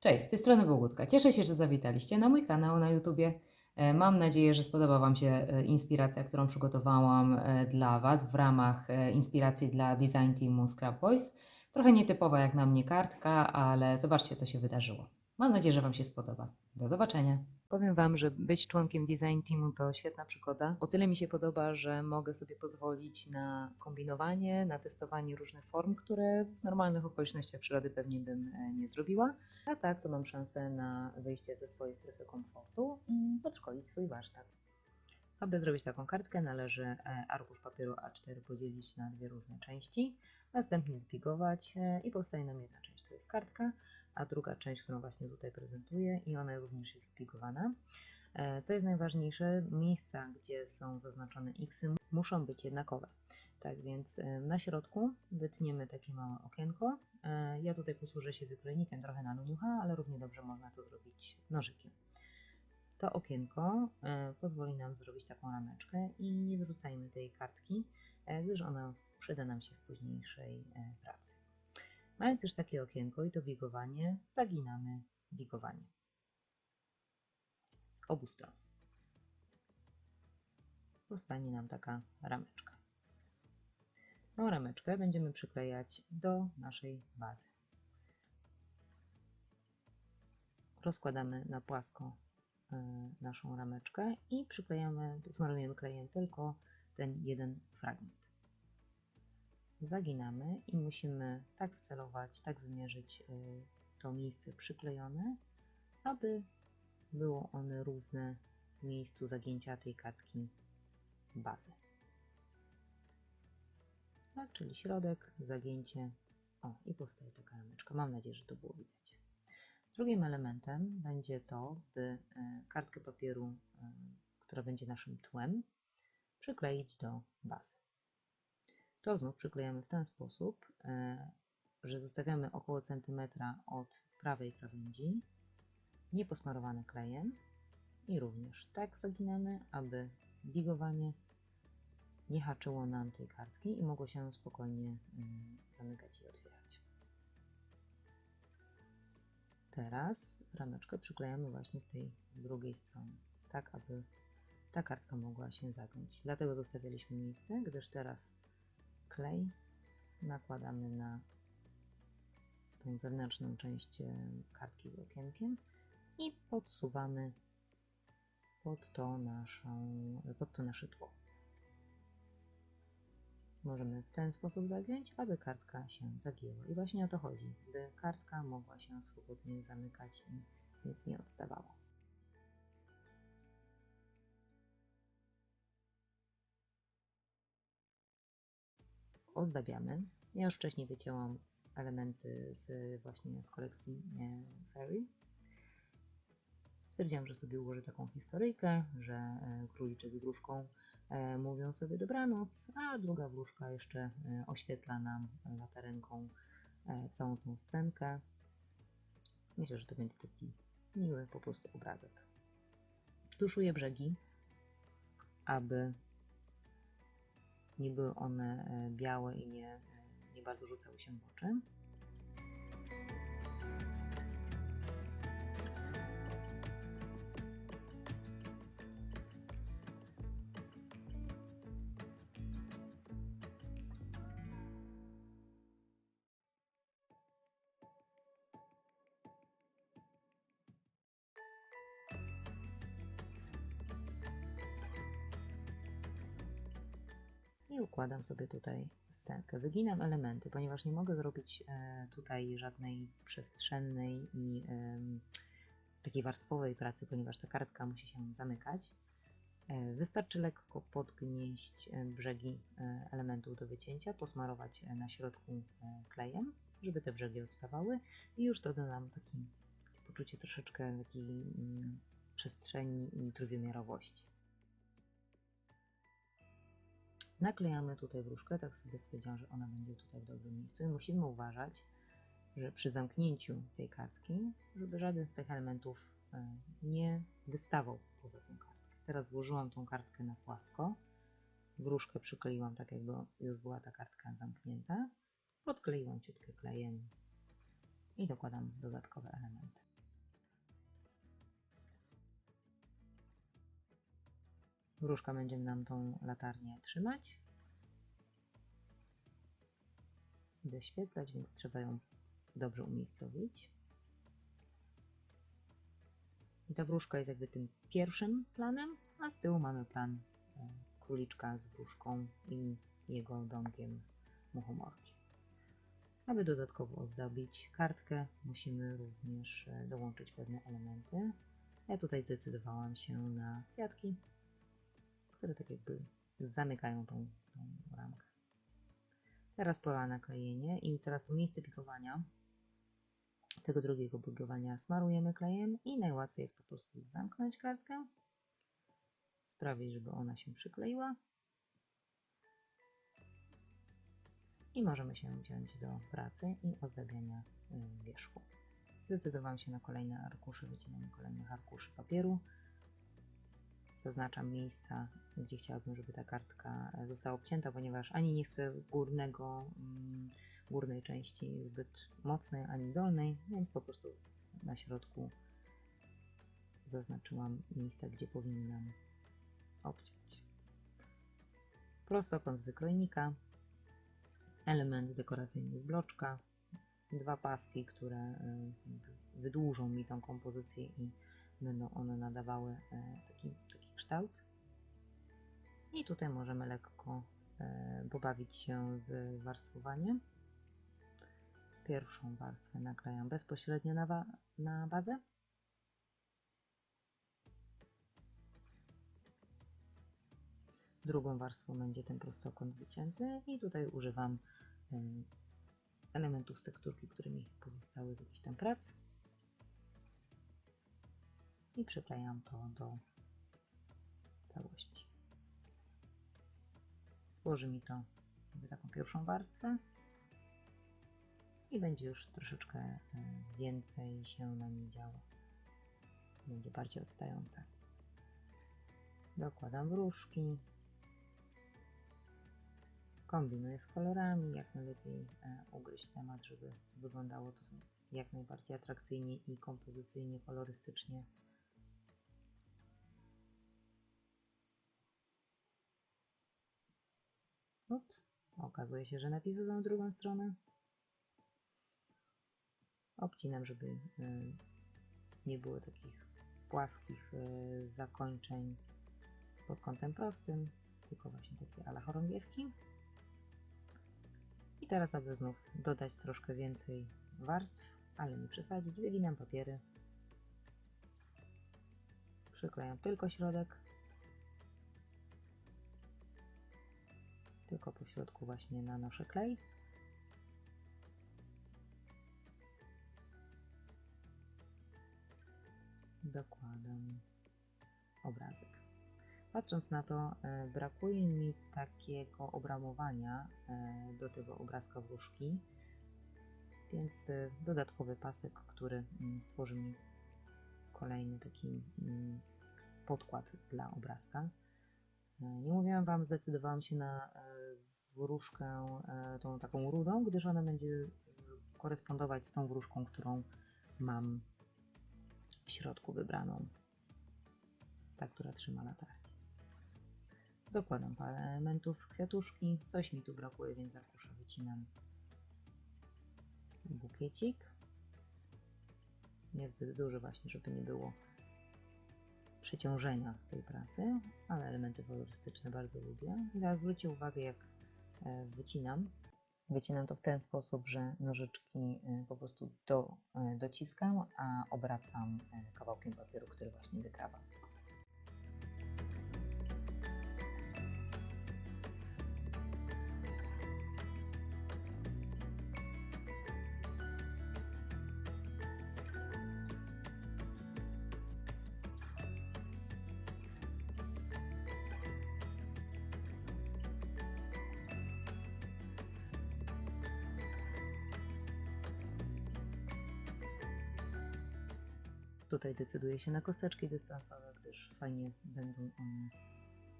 Cześć, z tej strony Bogutka. Cieszę się, że zawitaliście na mój kanał na YouTubie. E, Mam nadzieję, że spodoba Wam się e, inspiracja, którą przygotowałam e, dla Was w ramach inspiracji dla design teamu Scrap Boys. Trochę nietypowa jak na mnie kartka, ale zobaczcie, co się wydarzyło. Mam nadzieję, że Wam się spodoba. Do zobaczenia. Powiem Wam, że być członkiem design teamu to świetna przygoda. O tyle mi się podoba, że mogę sobie pozwolić na kombinowanie, na testowanie różnych form, które w normalnych okolicznościach przyrody pewnie bym e, nie zrobiła. A tak, to mam szansę na wyjście ze swojej strefy komfortu i podszkolić swój warsztat. Aby zrobić taką kartkę, należy e, arkusz papieru A4 podzielić na dwie różne części, następnie zbigować e, i powstaje nam jedna część. To jest kartka, a druga część, którą właśnie tutaj prezentuję i ona również jest zbigowana. E, Co jest najważniejsze, miejsca, gdzie są zaznaczone X, muszą być jednakowe. Tak więc e, na środku wytniemy takie małe okienko. E, Ja tutaj posłużę się wykrojnikiem trochę na luniucha, ale równie dobrze można to zrobić nożykiem. To okienko pozwoli nam zrobić taką rameczkę i nie wyrzucajmy tej kartki, gdyż ona przyda nam się w późniejszej pracy. Mając już takie okienko i to bigowanie, zaginamy bigowanie z obu stron. Powstanie nam taka rameczka. Tą rameczkę będziemy przyklejać do naszej bazy. Rozkładamy na płasko e, naszą rameczkę i przyklejamy, smarujemy klejem tylko ten jeden fragment. Zaginamy i musimy tak wcelować, tak wymierzyć e, to miejsce przyklejone, aby było one równe miejscu zagięcia tej kartki bazy. Tak, czyli środek, zagięcie. O, i powstaje taka rameczka. Mam nadzieję, że to było widać. Drugim elementem będzie to, by e, kartkę papieru, e, która będzie naszym tłem, przykleić do bazy. To znów przyklejamy w ten sposób, e, że zostawiamy około centymetra od prawej krawędzi, nieposmarowane klejem i również tak zaginamy, aby bigowanie nie haczyło nam tej kartki i mogło się spokojnie mm, zamykać i otwierać. Teraz rameczkę przyklejamy właśnie z tej drugiej strony, tak aby ta kartka mogła się zagiąć. Dlatego zostawialiśmy miejsce, gdyż teraz klej nakładamy na tą zewnętrzną część e, kartki z okienkiem i podsuwamy pod to, naszą, pod to nasze tło. Możemy w ten sposób zagiąć, aby kartka się zagięła. I właśnie o to chodzi, by kartka mogła się swobodnie zamykać i nic nie odstawało. Ozdabiamy. Ja już wcześniej wycięłam elementy z właśnie z kolekcji e, Fairy. Stwierdziłam, że sobie ułożę taką historyjkę, że e, króliczek z wróżką e, mówią sobie dobranoc, a druga wróżka jeszcze oświetla nam latarenką całą tą scenkę. Myślę, że to będzie taki miły po prostu obrazek. Tuszuję brzegi, aby nie były one e, białe i nie, e, nie bardzo rzucały się w oczy. Układam sobie tutaj scenkę. Wyginam elementy, ponieważ nie mogę zrobić e, tutaj żadnej przestrzennej i takiej warstwowej pracy, ponieważ ta kartka musi się zamykać. E, Wystarczy lekko podgnieść e, brzegi elementów do wycięcia, posmarować na środku klejem, żeby te brzegi odstawały i już to da nam taki, takie poczucie troszeczkę takiej mm, przestrzeni i trójwymiarowości. Naklejamy tutaj wróżkę, tak sobie stwierdziłam, że ona będzie tutaj w dobrym miejscu i musimy uważać, że przy zamknięciu tej kartki, żeby żaden z tych elementów e, nie wystawał poza tą kartkę. Teraz złożyłam tą kartkę na płasko, wróżkę przykleiłam tak jakby już była ta kartka zamknięta, podkleiłam ciutkę klejem i dokładam dodatkowe elementy. Wróżka będzie nam tą latarnię trzymać i doświetlać, więc trzeba ją dobrze umiejscowić. I ta wróżka jest jakby tym pierwszym planem, a z tyłu mamy plan e, króliczka z wróżką i jego domkiem muchomorki. Aby dodatkowo ozdobić kartkę, musimy również e, dołączyć pewne elementy. Ja tutaj zdecydowałam się na kwiatki, które tak jakby zamykają tą, tą ramkę. Teraz pora na klejenie i teraz to miejsce pikowania tego drugiego budowania smarujemy klejem i najłatwiej jest po prostu zamknąć kartkę, sprawić, żeby ona się przykleiła i możemy się wziąć do pracy i ozdabiania y, wierzchu. Zdecydowałam się na kolejne arkusze, wycinanie kolejnych arkuszy papieru. Zaznaczam miejsca, gdzie chciałabym, żeby ta kartka e, została obcięta, ponieważ ani nie chcę górnego, mm, górnej części zbyt mocnej, ani dolnej, więc po prostu na środku zaznaczyłam miejsca, gdzie powinnam obciąć. Prostokąt z wykrojnika, element dekoracyjny z bloczka, dwa paski, które e, wydłużą mi tą kompozycję i będą one nadawały e, taki, taki kształt. I tutaj możemy lekko e, pobawić się w warstwowanie. Pierwszą warstwę naklejam bezpośrednio na, na bazę. Drugą warstwą będzie ten prostokąt wycięty i tutaj używam e, elementów z tekturki, które mi pozostały z jakichś tam prac i przyklejam to do całości. Stworzy mi to taką pierwszą warstwę i będzie już troszeczkę e, więcej się na niej działo. Będzie bardziej odstające. Dokładam wróżki. Kombinuję z kolorami, jak najlepiej e, ugryźć temat, żeby wyglądało to jak najbardziej atrakcyjnie i kompozycyjnie, kolorystycznie. Ups, okazuje się, że napisy są drugą stronę. Obcinam, żeby e, nie było takich płaskich e, zakończeń pod kątem prostym, tylko właśnie takie ala chorągiewki. I teraz, aby znów dodać troszkę więcej warstw, ale nie przesadzić, wyginam papiery. Przyklejam tylko środek tylko po środku właśnie nanoszę klej. Dokładam obrazek. Patrząc na to, e, brakuje mi takiego obramowania e, do tego obrazka wróżki, więc e, dodatkowy pasek, który mm, stworzy mi kolejny taki mm, podkład dla obrazka. Nie mówiłam Wam, zdecydowałam się na e, wróżkę e, tą taką rudą, gdyż ona będzie korespondować z tą wróżką, którą mam w środku wybraną. Ta, która trzyma latarnię. Dokładam parę elementów kwiatuszki. Coś mi tu brakuje, więc arkusza wycinam bukiecik. Niezbyt duży właśnie, żeby nie było przeciążenia tej pracy, ale elementy kolorystyczne bardzo lubię. I teraz zwróćcie uwagę, jak e, wycinam. Wycinam to w ten sposób, że nożyczki e, po prostu do, e, dociskam, a obracam kawałkiem papieru, który właśnie wykrawam. Tutaj decyduję się na kosteczki dystansowe, gdyż fajnie będą one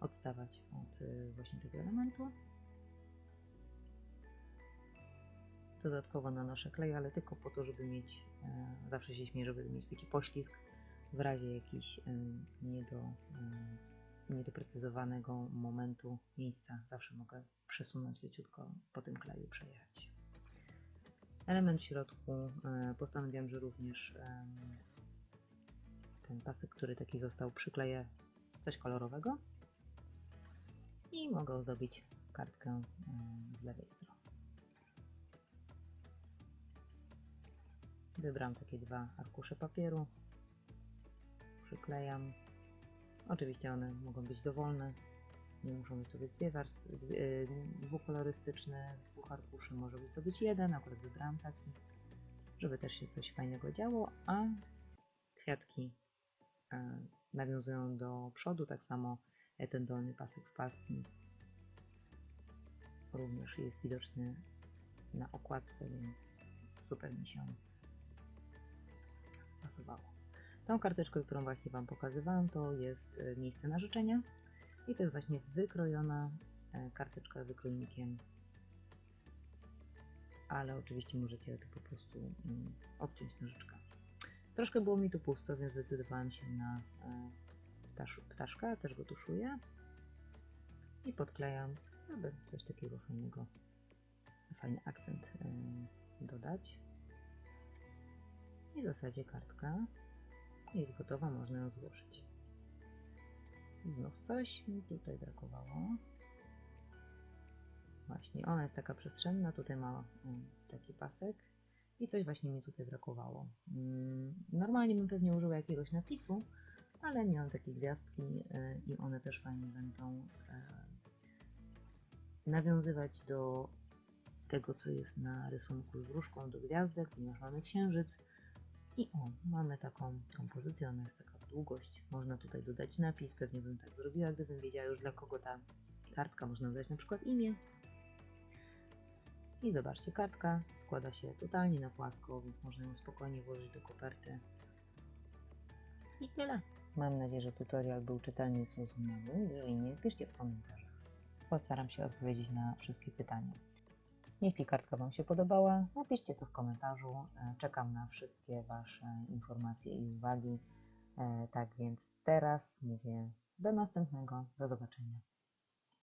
odstawać od y, właśnie tego elementu. Dodatkowo nanoszę klej, ale tylko po to, żeby mieć, e, zawsze się śmieję, żeby mieć taki poślizg w razie jakichś e, niedoprecyzowanego momentu miejsca zawsze mogę przesunąć leciutko po tym kleju, przejechać. Element w środku e, postanowiłam, że również ten pasek, który taki został, przykleję coś kolorowego i mogę ozdobić kartkę em, z lewej strony. Wybrałam takie dwa arkusze papieru, przyklejam. Oczywiście one mogą być dowolne, nie muszą być to być dwie warstwy, dwie, e, dwukolorystyczne z dwóch arkuszy, może być to być jeden, akurat wybrałam taki, żeby też się coś fajnego działo, a kwiatki e, nawiązują do przodu, tak samo e, ten dolny pasek w paski również jest widoczny na okładce, więc super mi się spasowało. Tą karteczkę, którą właśnie Wam pokazywałam, to jest e, miejsce na życzenia i to jest właśnie wykrojona e, karteczka wykrojnikiem, ale oczywiście możecie to po prostu mm, odciąć nożyczkami. Troszkę było mi tu pusto, więc zdecydowałam się na e, ptasz, ptaszka, też go tuszuję i podklejam, aby coś takiego fajnego, fajny akcent e, dodać. I w zasadzie kartka jest gotowa, można ją złożyć. Znów coś mi tutaj brakowało. Właśnie, ona jest taka przestrzenna, tutaj ma mm, taki pasek i coś właśnie mi tutaj brakowało. Mm, Normalnie bym pewnie użyła jakiegoś napisu, ale miałam takie gwiazdki y, i one też fajnie będą e, nawiązywać do tego, co jest na rysunku z wróżką do gwiazdek, ponieważ mamy księżyc, i o, mamy taką kompozycję, ona jest taka długość. Można tutaj dodać napis, pewnie bym tak zrobiła, gdybym wiedziała już dla kogo ta kartka. Można dodać na przykład imię. I zobaczcie, kartka składa się totalnie na płasko, więc można ją spokojnie włożyć do koperty. I tyle. Mam nadzieję, że tutorial był czytelnie zrozumiały. Jeżeli nie, piszcie w komentarzach. Postaram się odpowiedzieć na wszystkie pytania. Jeśli kartka Wam się podobała, napiszcie to w komentarzu. E, Czekam na wszystkie Wasze informacje i uwagi. E, Tak więc teraz mówię do następnego, do zobaczenia.